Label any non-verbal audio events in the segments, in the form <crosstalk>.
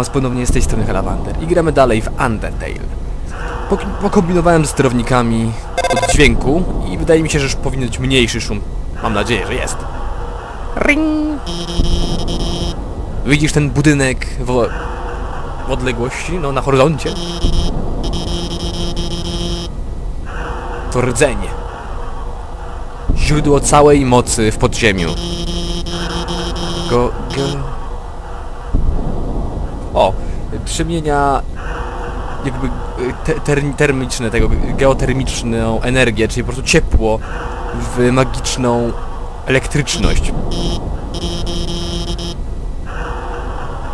Was ponownie z tej strony i gramy dalej w Undertale. Pok pokombinowałem z sterownikami od dźwięku i wydaje mi się, że już powinien być mniejszy szum. Mam nadzieję, że jest. Ring! Widzisz ten budynek w, w odległości? No, na horyzoncie. To rdzenie. Źródło całej mocy w podziemiu. Go, go... O, przemienia jakby te, ter, termiczne tego, geotermiczną energię, czyli po prostu ciepło w magiczną elektryczność.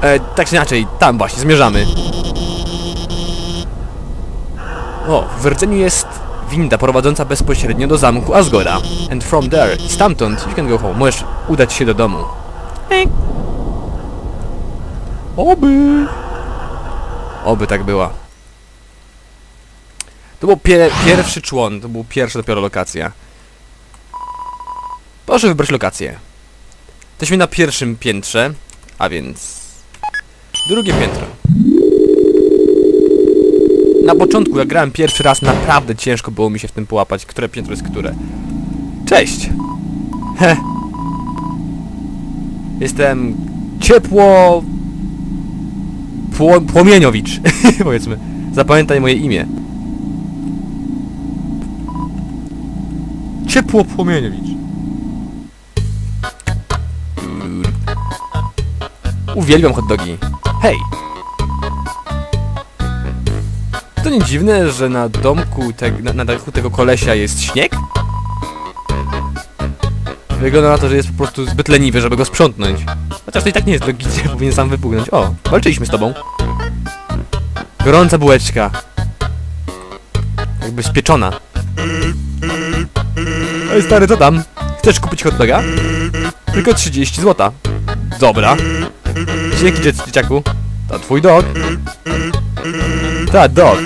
E, tak czy inaczej, tam właśnie, zmierzamy. O, w rdzeniu jest winda prowadząca bezpośrednio do zamku Asgora. And from there, stamtąd, you can go home. Możesz udać się do domu. Oby. Oby tak była. To był pie pierwszy człon, to był pierwsza dopiero lokacja. Proszę wybrać lokację. Jesteśmy na pierwszym piętrze, a więc... Drugie piętro. Na początku, jak grałem pierwszy raz, naprawdę ciężko było mi się w tym połapać, które piętro jest które. Cześć! He. Jestem ciepło... Pło płomieniowicz, <laughs> powiedzmy. Zapamiętaj moje imię. Ciepło płomieniowicz. Uwielbiam hot dogi. Hej! To nie dziwne, że na domku, te, na, na dachu tego kolesia jest śnieg? Wygląda na to, że jest po prostu zbyt leniwy, żeby go sprzątnąć. Chociaż to i tak nie jest logicznie, <laughs> powinien sam wypugnąć. O, walczyliśmy z tobą. Gorąca bułeczka. Jakby spieczona. Ej stary, co tam? Chcesz kupić hot doga? Tylko 30 złota. Dobra. Dzięki dziec- dzieciaku. To twój dog. Ta, dog.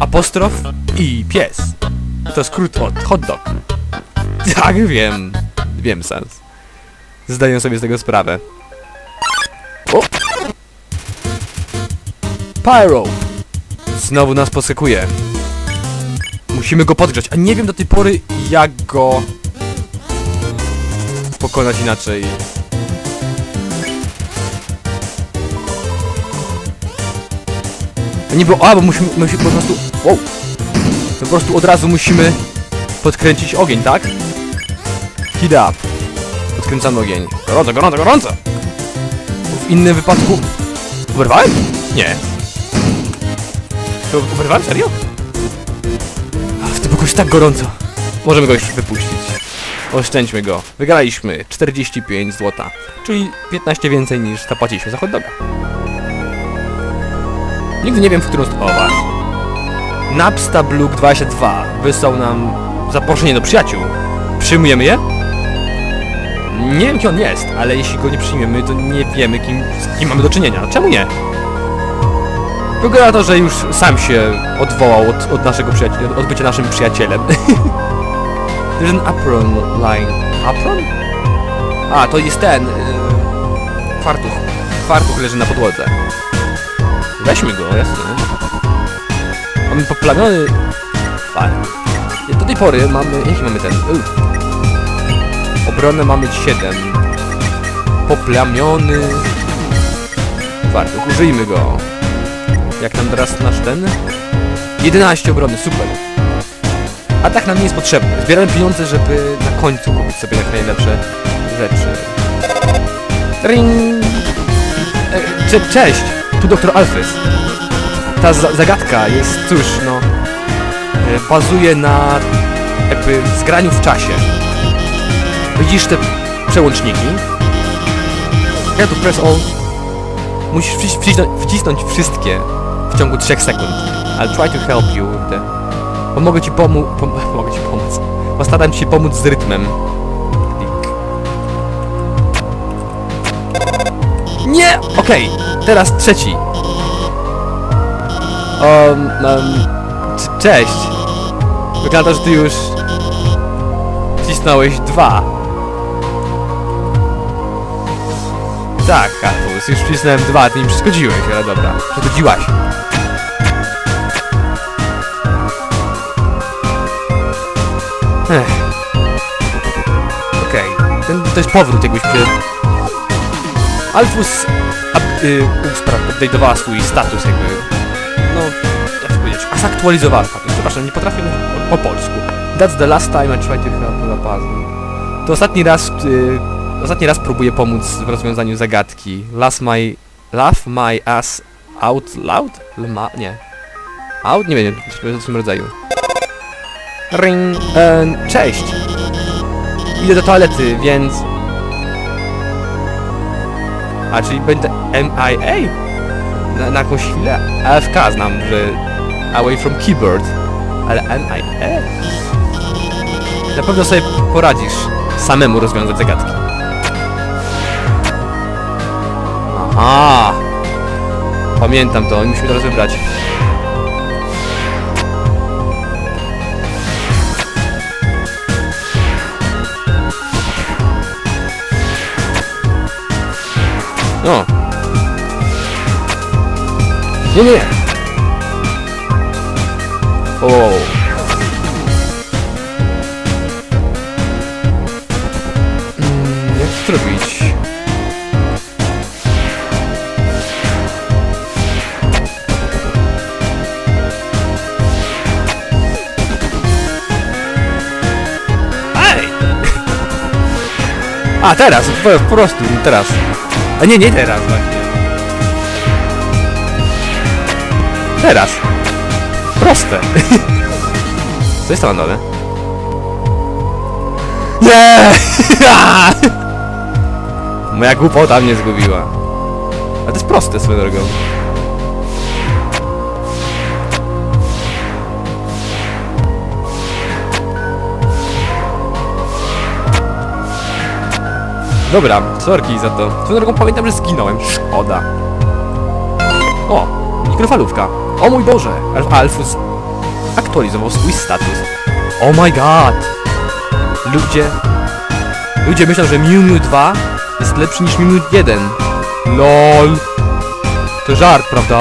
Apostrof i pies. To skrót od hot dog. <laughs> Tak, wiem. Wiem sens. Zdaję sobie z tego sprawę. O! Pyro! Znowu nas posekuje. Musimy go podgrzać, a nie wiem do tej pory jak go pokonać inaczej. A nie było, a bo musimy, musimy po prostu, wow. Po prostu od razu musimy podkręcić ogień, tak? Heat up. Podkręcamy ogień. Gorąco, gorąco, gorąco! W innym wypadku... Oberwałem? Nie. To oberwałem? Serio? W tym pokoju tak gorąco. Możemy go już wypuścić. Oszczędźmy go. Wygraliśmy 45 zł, czyli 15 więcej niż zapłaciliśmy za hot. Nigdy nie wiem, w którą stronę... O. Napsta Bluk 22 wysłał nam zaproszenie do przyjaciół. Przyjmujemy je? Nie wiem, kim on jest, ale jeśli go nie przyjmiemy, to nie wiemy, kim, z kim mamy do czynienia. Czemu nie? Wygląda to, że już sam się odwołał od, od naszego przyjaciela, od bycia naszym przyjacielem. <laughs> There's an apron line. Apron? A, to jest ten... Yy, fartuch. Fartuch leży na podłodze. Weźmy go, jasne. Mamy poplamiony... Fajnie. Do tej pory mamy... Jaki mamy ten? Uff. Obronę mamy 7. Poplamiony... Fartuch, użyjmy go. Jak nam teraz nasz ten? 11 obrony, super. A tak nam nie jest potrzebny. Zbieramy pieniądze, żeby na końcu kupić sobie jak najlepsze rzeczy. Ring! E, cze cześć! Tu doktor Alfred. Ta za zagadka jest, cóż, no... E, bazuje na jakby zgraniu w czasie. Widzisz te przełączniki? Ja tu press all. Musisz wcis wcisnąć, wcisnąć wszystkie w ciągu 3 sekund. I'll try to help you with the... Pomogę <laughs> ci pomóc... Pom ci pomóc. Postaram ci się pomóc z rytmem. Nie! Okej, teraz trzeci. Um, um, cześć. Wygląda, że ty już wcisnąłeś dwa. Tak, status. Już wcisnąłem dwa, ty mi przeszkodziłeś, ale dobra. Przeszkodziłaś. Ech. Okej. Ten- To jest powrót, jakbyśmy się... Alfus up, y, update'owała swój status jakby... No, jak to powiedzieć? A zaktualizowała status. Przepraszam, nie potrafię po, po polsku. That's the last time I tried to help a puzzle. To ostatni raz... Y, ostatni raz próbuję pomóc w rozwiązaniu zagadki. Last my... Laugh my ass out loud? Lma, nie. Out? Nie wiem, coś w tym rodzaju. Ring. E, cześć. Idę do toalety, więc... A, czyli będę MIA? Na, na jakąś chwilę. AFK znam, że... Away from keyboard. Ale MIA? Na pewno sobie poradzisz samemu rozwiązać zagadki. Aha! Pamiętam to, musimy teraz wybrać. No. Nie, nie, o. Mm, jak to zrobić? A, teraz, po, po prostu, teraz. A nie, nie teraz właśnie. Teraz. Proste. Co jest tam na? Nie! <laughs> Moja głupota mnie zgubiła. A to jest proste swoją drogą. Dobra, sorki za to. Swoją drogą pamiętam, że zginąłem. Szkoda. O, mikrofalówka. O mój Boże! Alf Alfus aktualizował swój status. Oh my god! Ludzie... Ludzie myślą, że Mew Mew 2 jest lepszy niż Mew Mew 1. LOL! To żart, prawda?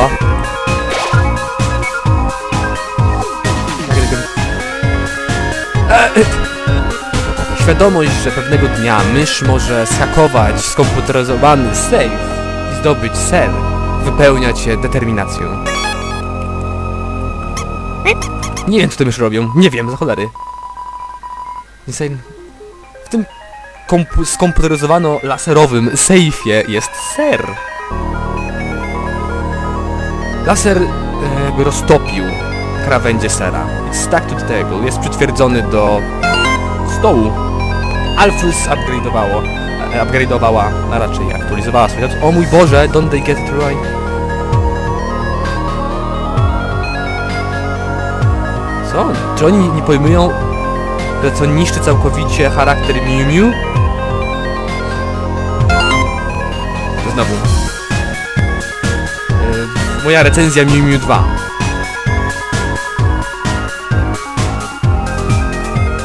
E, e. Świadomość, że pewnego dnia mysz może skakować skomputeryzowany save i zdobyć ser, wypełnia cię determinacją. Nie wiem, co te myszy robią. Nie wiem, za cholery. Insane. W tym kompu- skomputeryzowano laserowym sejfie jest ser. Laser e, roztopił krawędzie sera. It's stuck to the table. Jest przytwierdzony do stołu. Alfus upgrade'owało. e, Upgrade'owała, a raczej aktualizowała swój. O mój Boże, don't they get it right? Co? Czy oni nie pojmują, że co niszczy całkowicie charakter Miu Miu? Znowu. Yy, moja recenzja Miu Miu 2.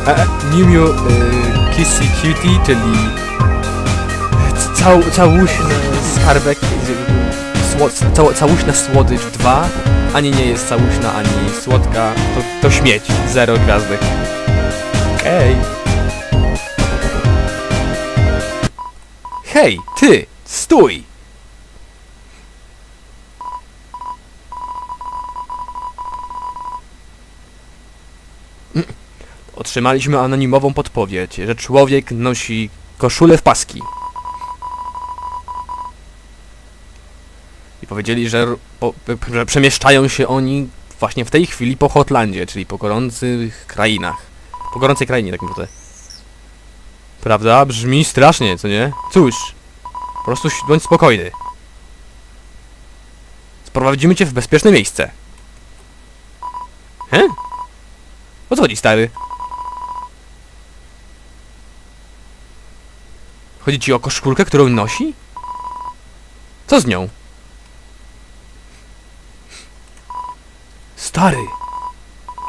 E, e, Miu Miu yy, Kissy Cutie, czyli cał, całuśny skarbek, cał, całuśna słodycz 2, ani nie jest całuśna, ani słodka, to, to śmieć, zero gwiazdek. Okej. Hej, ty, stój! Otrzymaliśmy anonimową podpowiedź, że człowiek nosi koszulę w paski. I powiedzieli, że, że przemieszczają się oni właśnie w tej chwili po Hotlandzie, czyli po gorących krainach. Po gorącej krainie, tak naprawdę. Prawda? Brzmi strasznie, co nie? Cóż, po prostu bądź spokojny. Sprowadzimy cię w bezpieczne miejsce. He? O co chodzi, stary? Chodzi ci o koszulkę, którą nosi? Co z nią? Stary!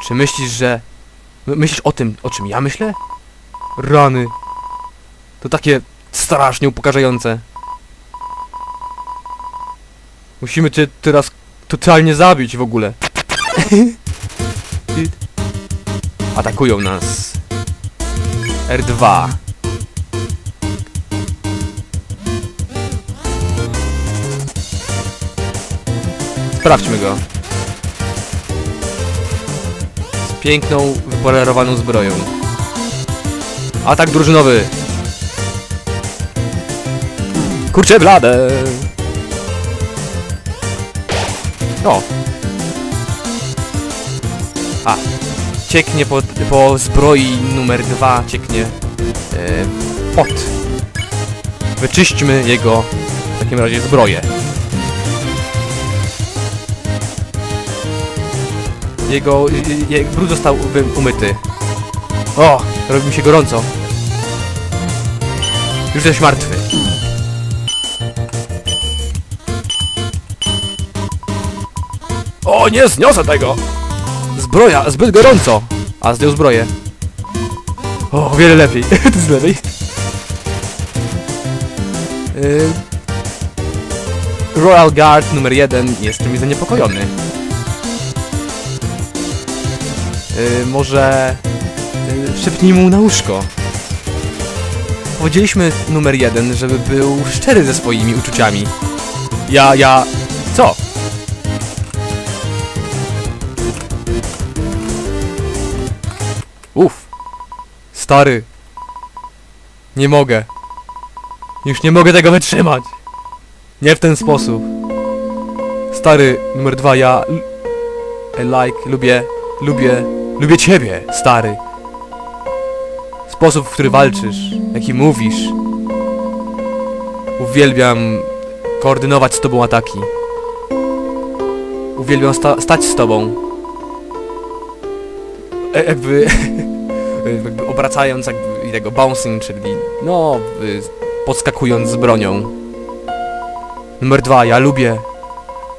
Czy myślisz, że... My- Myślisz o tym, o czym ja myślę? Rany. To takie strasznie upokarzające. Musimy cię teraz totalnie zabić w ogóle. <laughs> Atakują nas. R2. Sprawdźmy go. Z piękną, wypolerowaną zbroją. Atak drużynowy. Kurczę blade. O. A. Cieknie po, po zbroi numer dwa, cieknie e, pot. Wyczyśćmy jego w takim razie zbroję. Jego, y, y, jego brud został umyty. O, robi mi się gorąco. Już jesteś martwy. O, nie zniosę tego! Zbroja, zbyt gorąco! A zdjął zbroję. O, wiele lepiej. to jest lepiej. Y... Royal Guard numer jeden jest czymś zaniepokojony. Y, może... Y, szepnij mu na łóżko. Powiedzieliśmy numer jeden, żeby był szczery ze swoimi uczuciami. Ja, ja... Co? Uff. Stary. Nie mogę. Już nie mogę tego wytrzymać. Nie w ten sposób. Stary, numer dwa, ja... I like, lubię, lubię, lubię ciebie, stary. Sposób, w który walczysz, jaki mówisz. Uwielbiam koordynować z tobą ataki. Uwielbiam sta stać z tobą. E jakby... <laughs> jakby obracając jakby tego bouncing, czyli no y, podskakując z bronią. Numer dwa, ja lubię.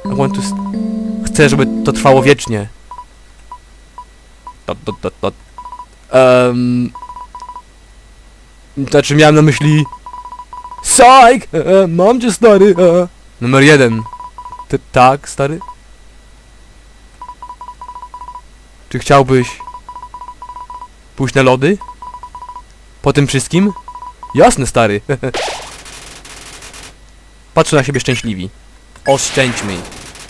I want to... Chcę, żeby to trwało wiecznie. Dot, dot, dot, dot. Um, znaczy miałem na myśli... Psych! E, e, mam cię stary! E. Numer jeden. Ty, tak, stary? Czy chciałbyś pójść na lody? Po tym wszystkim? Jasne, stary. <laughs> Patrzę na siebie szczęśliwi. Oszczędźmy.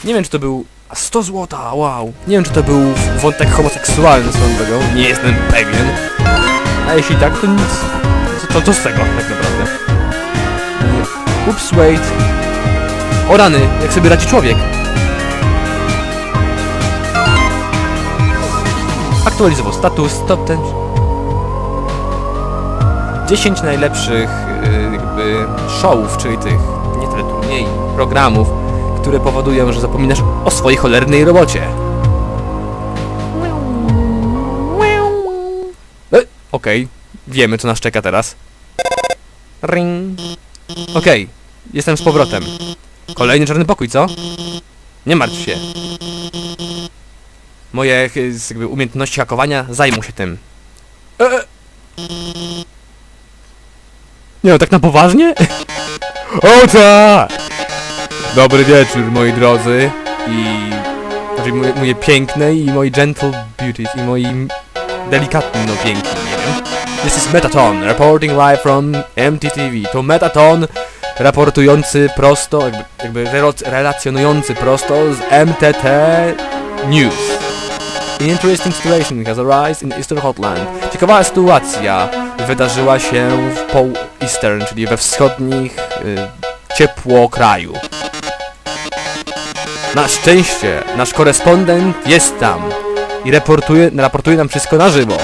Nie wiem, czy to był... A 100 złota, wow. Nie wiem, czy to był wątek homoseksualny swoją drogą. Nie jestem pewien. A jeśli tak, to nic. To, to, to z tego, tak naprawdę. Ups, wait. O rany, jak sobie radzi człowiek. Aktualizował status, top 10. 10 najlepszych y, jakby showów, czyli tych nie tyle turniej, programów, które powodują, że zapominasz o swojej cholernej robocie. E, Okej, wiemy co nas czeka teraz. Ring. Okej, jestem z powrotem. Kolejny czarny pokój, co? Nie martw się. Moje jakby umiejętności hakowania zajmą się tym. E, e. Nie no, tak na poważnie? <laughs> O tak! Dobry wieczór, moi drodzy i... Znaczy moje, moje piękne i moi gentle beauties i moi delikatne no piękni, nie wiem. This is Metaton, reporting live from MTTV. To Metaton raportujący prosto, jakby, jakby relacjonujący prosto z MTT News. An interesting situation has arisen in Eastern Hotland. Ciekawa sytuacja wydarzyła się w Poł Eastern, czyli we wschodnich y, ciepło kraju. Na szczęście nasz korespondent jest tam i raportuje, raportuje nam wszystko na żywo.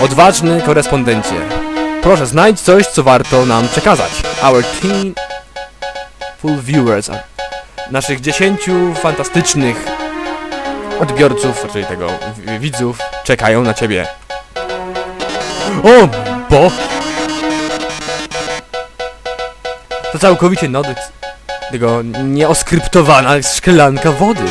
Odważny korespondencie, proszę znajdź coś, co warto nam przekazać. Our team full viewers, naszych 10 fantastycznych odbiorców, czyli tego widzów, czekają na ciebie. O, bo... To całkowicie nody. Tego nieoskryptowana szklanka wody.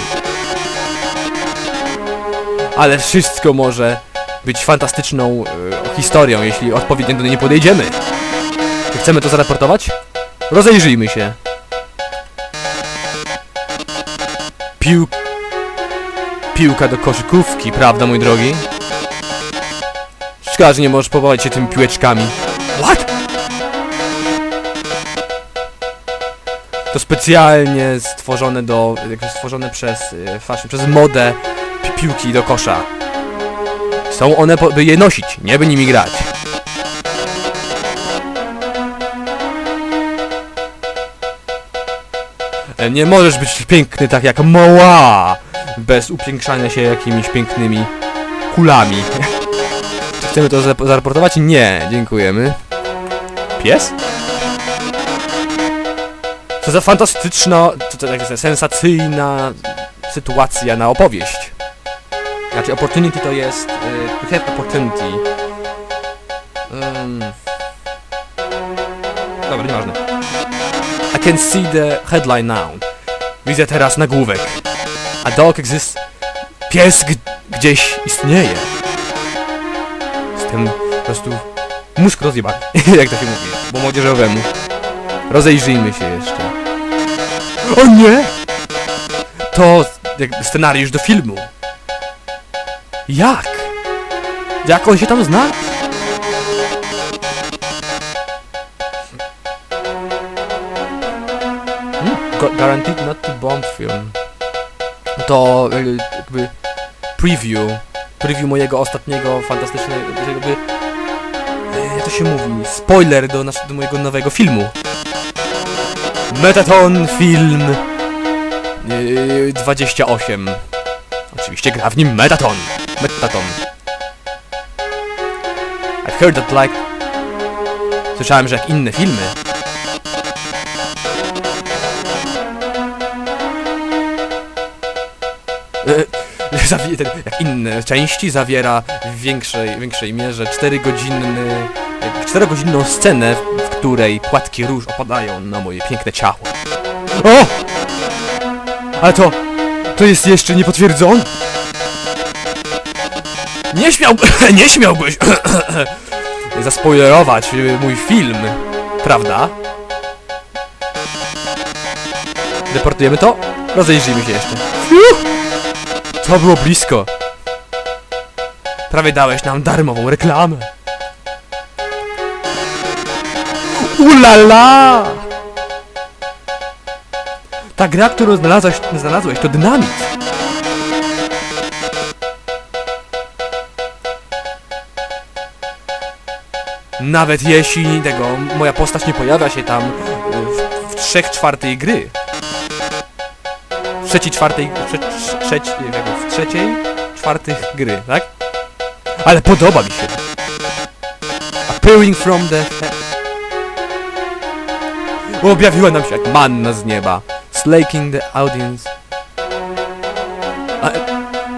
Ale wszystko może być fantastyczną e, historią, jeśli odpowiednio do niej podejdziemy. Czy chcemy to zaraportować? Rozejrzyjmy się. pił... Piłka do koszykówki, prawda mój drogi? Szkoda, że nie możesz pobawić się tymi piłeczkami. To specjalnie stworzone do... jakby stworzone przez... y, fashion, przez modę pi piłki do kosza. Są one, po, by je nosić, nie by nimi grać. E, Nie możesz być piękny tak jak Moa, bez upiększania się jakimiś pięknymi kulami. <laughs> Czy chcemy to zaraportować? Nie, dziękujemy. Pies? Co za fantastyczna, co to tak jest, sensacyjna sytuacja na opowieść. Znaczy opportunity to jest... Y, we have opportunity. Um, dobra, nieważne. I can see the headline now. Widzę teraz nagłówek. A dog exists... Pies gdzieś istnieje. Jestem po prostu... Mózg rozjebany, <laughs> jak to się mówi, bo młodzieżowemu. Rozejrzyjmy się jeszcze. O nie! To jak scenariusz do filmu. Jak? Jak on się tam zna? Hmm, gu- guaranteed not to bomb film. To y, jakby preview. Preview mojego ostatniego fantastycznego jakby jak to się mówi? Spoiler do, nasz, do mojego nowego filmu. Metaton film yy, 28. Oczywiście gra w nim Metaton. Metaton. I've heard that like... Słyszałem, że jak inne filmy... <laughs> Ten, jak inne części zawiera w większej, większej mierze 4 godzinny, 4 godzinną scenę, której płatki róż opadają na moje piękne ciało. O! Ale to... To jest jeszcze niepotwierdzone? Nie śmiał... <clears throat> nie śmiałbyś... <clears throat> zaspoilerować mój film, prawda? Deportujemy to? Rozejrzyjmy się jeszcze. To było blisko. Prawie dałeś nam darmową reklamę. Ulala! Ta gra, którą znalazłeś, znalazłeś to dynamit. Nawet jeśli tego, moja postać nie pojawia się tam y, w, w trzech czwartej gry. W trzeciej, czwartej, trze, trzeci, w trzeciej, czwartych gry, tak? Ale podoba mi się. Appearing from the... Objawiła nam się jak manna z nieba. Slaking the audience. A,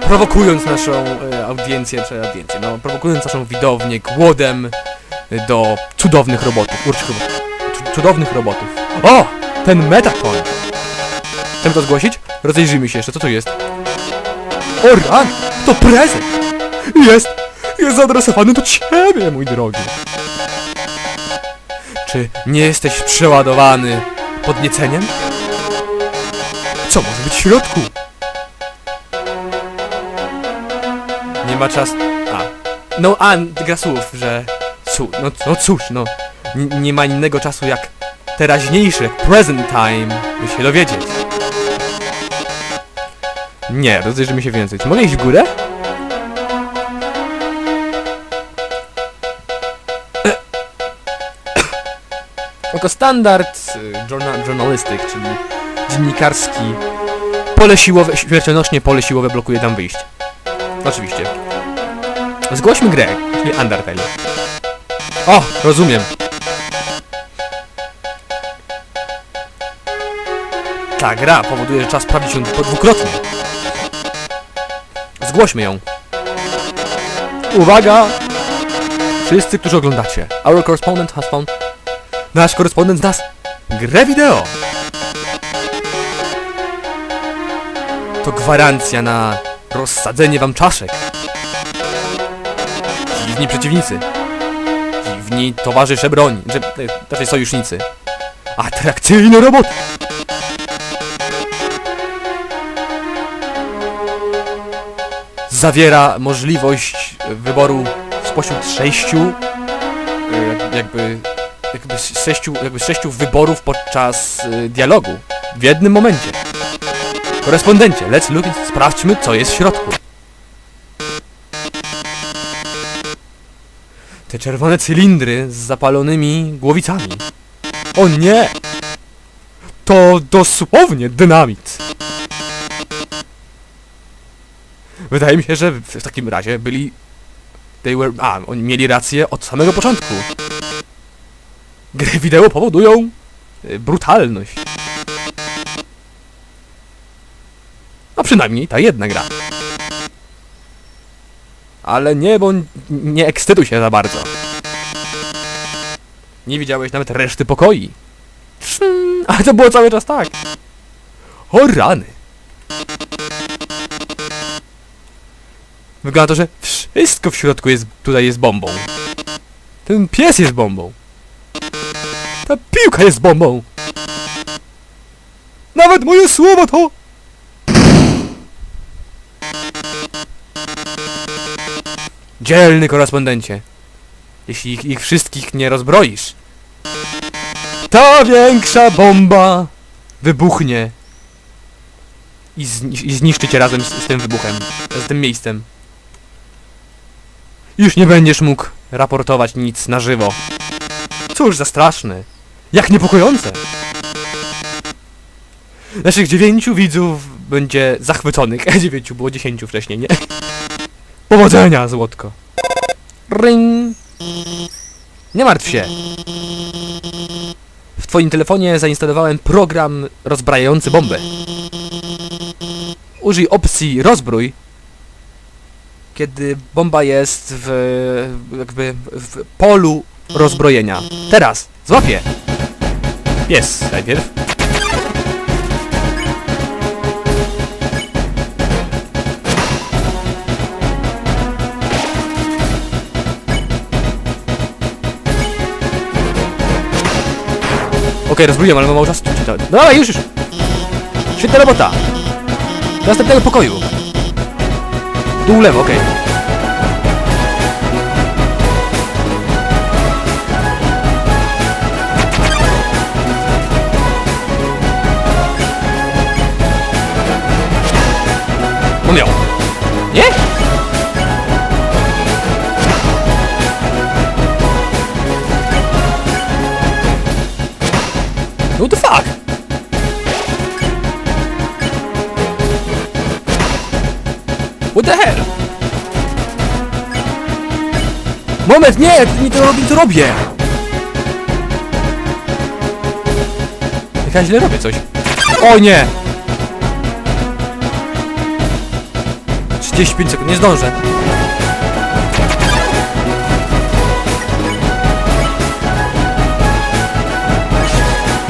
prowokując naszą e, audiencję, czy audiencję, no, prowokując naszą widownię głodem e, do cudownych robotów, urczych robotów, cu- cudownych robotów. O! Ten Metaton! Chcemy to zgłosić? Rozejrzyjmy się jeszcze, co to jest? O! To prezent! Jest! Jest zaadresowany do ciebie, mój drogi! Czy nie jesteś przeładowany podnieceniem? Co może być w środku? Nie ma czas... A. No, a, gra słów, że... Cu, no, no cóż, no. Nie ma innego czasu jak teraźniejszy, present time, by się dowiedzieć. Nie, rozejrzymy się więcej. Czy mogę iść w górę? Jako standard y, journa- journalistic, czyli dziennikarski, pole siłowe, śmiercionośnie pole siłowe blokuje tam wyjście. Oczywiście. Zgłośmy grę, czyli Undertale. O, rozumiem. Ta gra powoduje, że sprawdzić ją dwu- dwukrotnie. Zgłośmy ją. Uwaga! Wszyscy, którzy oglądacie. Our correspondent has found... Nasz korespondent znalazł grę wideo. To gwarancja na rozsadzenie wam czaszek. Dziwni przeciwnicy. Dziwni towarzysze broni. Że, e, raczej sojusznicy. Atrakcyjne roboty. zawiera możliwość wyboru spośród sześciu jak- jakby jakby z sześciu, jakby z sześciu wyborów podczas y, dialogu w jednym momencie. Korespondencie, let's look, sprawdźmy co jest w środku. Te czerwone cylindry z zapalonymi głowicami. O nie! To dosłownie dynamit. Wydaje mi się, że w takim razie byli... They were... A, oni mieli rację od samego początku. Gry wideo powodują y, brutalność. A przynajmniej ta jedna gra. Ale nie, n- nie ekscytuj się za bardzo. Nie widziałeś nawet reszty pokoi. Trzyn, Ale to było cały czas tak. O rany. Wygląda to, że wszystko w środku jest, tutaj jest bombą. Ten pies jest bombą. Ta piłka jest bombą. Nawet moje słowo to... Dzielny korespondencie. Jeśli ich, ich wszystkich nie rozbroisz, ta większa bomba wybuchnie i, zni- i zniszczy cię razem z, z tym wybuchem, z tym miejscem. Już nie będziesz mógł raportować nic na żywo. Cóż za straszne. Jak niepokojące. Naszych dziewięciu widzów będzie zachwyconych. <laughs> Dziewięciu było dziesięciu wcześniej, nie? Powodzenia, złotko. Ring. Nie martw się. W twoim telefonie zainstalowałem program rozbrajający bombę. Użyj opcji rozbrój, kiedy bomba jest w jakby w polu rozbrojenia. Teraz, złapię. Pies najpierw. Okej, rozbroiłem, ale mam mało czasu. No dawaj, już, już! Świetna robota! Do następnego pokoju. Dół lewo, okej. No Moment, nie! Nie to robię, to robię! Jak ja źle robię coś. O nie! 35 sekund, nie zdążę.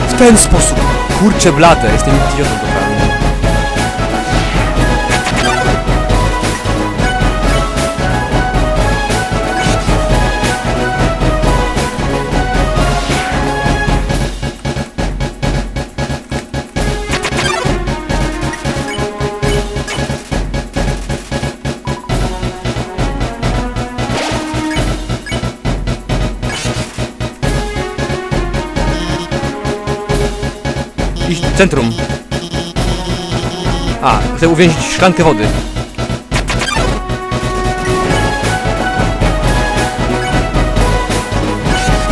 W ten sposób. Kurczę blade, jestem idiotą centrum. A, chcę uwięzić szklankę wody.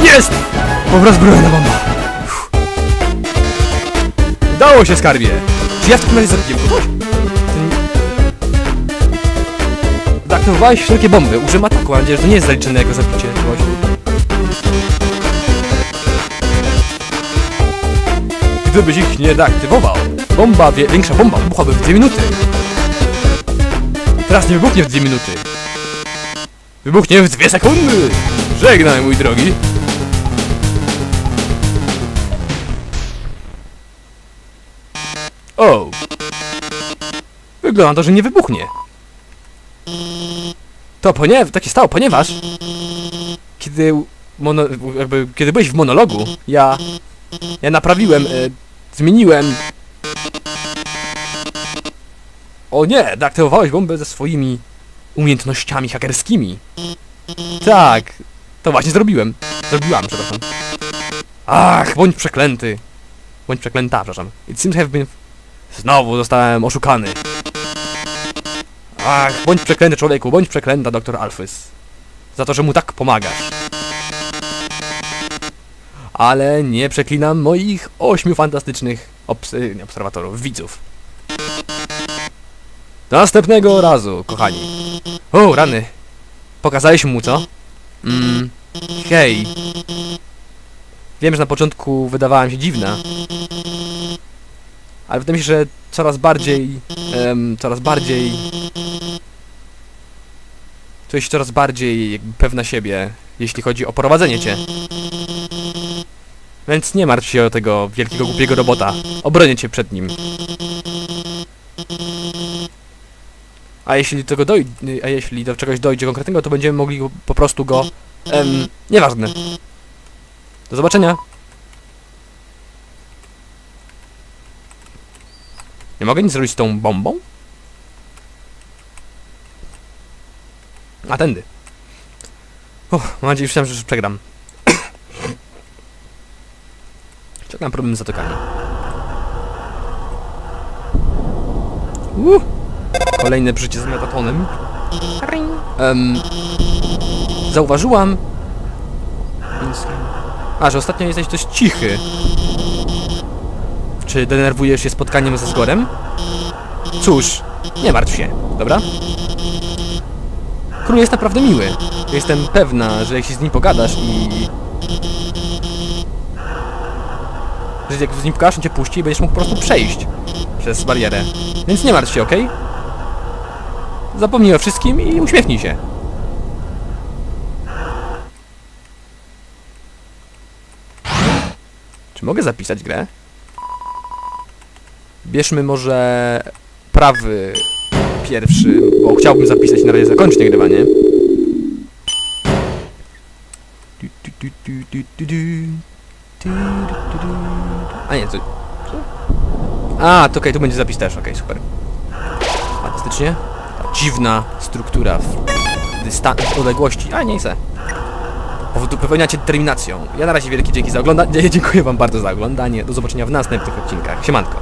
Jest! Dobra zbrojona bomba. Uff. Udało się, skarbie! Czy ja w takim razie zabiję kogoś? Ten... Deaktywowałeś wszelkie bomby. Użyłem ataku, mam nadzieję, że to nie jest zaliczone jako zabicie kogoś. Gdybyś ich nie deaktywował, bomba, wie, większa bomba wybuchłaby w dwie minuty. Teraz nie wybuchnie w dwie minuty. Wybuchnie w dwie sekundy! Żegnaj, mój drogi. O! Wygląda to, że nie wybuchnie. To ponieważ, tak się stało, ponieważ kiedy mono, jakby, kiedy byłeś w monologu, ja ja naprawiłem, e, zmieniłem. O nie, deaktywowałeś bombę ze swoimi umiejętnościami hakerskimi. Tak, to właśnie zrobiłem. Zrobiłam, przepraszam. Ach, bądź przeklęty. Bądź przeklęta, przepraszam. It seems have been... Znowu zostałem oszukany. Ach, bądź przeklęty człowieku, bądź przeklęta, doktor Alphys. Za to, że mu tak pomagasz. Ale nie przeklinam moich ośmiu fantastycznych obs nie, obserwatorów, widzów. Do następnego razu, kochani. O, rany. Pokazałeś mu, co? Mm, hej. Wiem, że na początku wydawałem się dziwna. Ale wydaje mi się, że coraz bardziej... em, coraz bardziej... Czuję się coraz bardziej pewna siebie, jeśli chodzi o prowadzenie cię. Więc nie martw się o tego wielkiego głupiego robota. Obronię cię przed nim. A jeśli do tego dojdzie, a jeśli do czegoś dojdzie konkretnego, to będziemy mogli po prostu go... Em, nieważne. Do zobaczenia. Nie mogę nic zrobić z tą bombą? A tędy. Uff, mam nadzieję, że już przegram. Ciągle mam problem z zatokami. Uh, kolejne przeżycie z metatonem. Um, zauważyłam... A, że ostatnio jesteś dość cichy. Czy denerwujesz się spotkaniem ze Zgorem? Cóż, nie martw się, dobra? Król jest naprawdę miły. Jestem pewna, że jeśli z nim pogadasz i... Że jak z nim pogadasz, on cię puści i będziesz mógł po prostu przejść przez barierę. Więc nie martw się, okej? Zapomnij o wszystkim i uśmiechnij się. Czy mogę zapisać grę? Bierzmy może prawy pierwszy, bo chciałbym zapisać i na razie zakończyć nagrywanie. Du, du, du, du, du, du, du. A nie, co? A, to okej, tu będzie zapis też, okej, super. Fantastycznie. Ta dziwna struktura w dystan- odległości, a nie chcę. Popełniacie determinacją. Ja na razie wielkie dzięki za oglądanie. <laughs> Dziękuję wam bardzo za oglądanie. Do zobaczenia w następnych odcinkach. Siemanko.